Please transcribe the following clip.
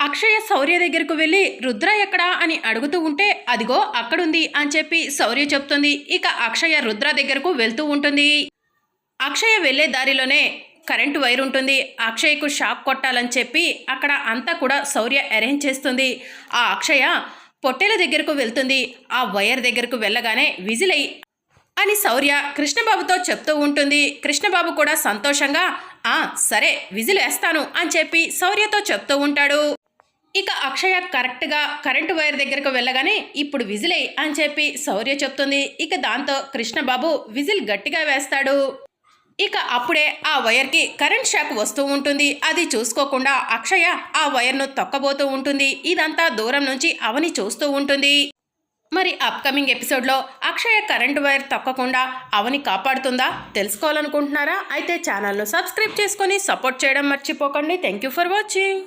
అక్షయ శౌర్య దగ్గరకు వెళ్ళి రుద్ర ఎక్కడా? అని అడుగుతూ ఉంటే అదిగో అక్కడుంది అని చెప్పి శౌర్య చెప్తుంది. ఇక అక్షయ రుద్ర దగ్గరకు వెళ్తూ ఉంటుంది. అక్షయ వెళ్ళే దారిలోనే కరెంటు వైర్ ఉంటుంది. అక్షయ్కు షాక్ కొట్టాలని చెప్పి అక్కడ అంతా కూడా శౌర్య అరేంజ్ చేస్తుంది. ఆ అక్షయ పొట్టెల దగ్గరకు వెళ్తుంది. ఆ వైర్ దగ్గరకు వెళ్ళగానే విజిల్ అని శౌర్య కృష్ణబాబుతో చెప్తూ ఉంటుంది. కృష్ణబాబు కూడా సంతోషంగా ఆ సరే విజిల్ వేస్తాను అని చెప్పి శౌర్యతో చెప్తూ ఉంటాడు. ఇక అక్షయ కరెక్ట్గా కరెంటు వైర్ దగ్గరకు వెళ్ళగానే ఇప్పుడు విజిలే అని చెప్పి శౌర్య చెప్తుంది. ఇక దాంతో కృష్ణబాబు విజిల్ గట్టిగా వేస్తాడు. ఇక అప్పుడే ఆ వైర్కి కరెంట్ షాక్ వస్తూ ఉంటుంది. అది చూసుకోకుండా అక్షయ ఆ వైర్ను తొక్కబోతూ ఉంటుంది. ఇదంతా దూరం నుంచి అవని చూస్తూ ఉంటుంది. మరి అప్కమింగ్ ఎపిసోడ్లో అక్షయ కరెంటు వైర్ తొక్కకుండా అవని కాపాడుతుందా తెలుసుకోవాలనుకుంటున్నారా? అయితే ఛానల్ను సబ్స్క్రైబ్ చేసుకొని సపోర్ట్ చేయడం మర్చిపోకండి. Thank you for watching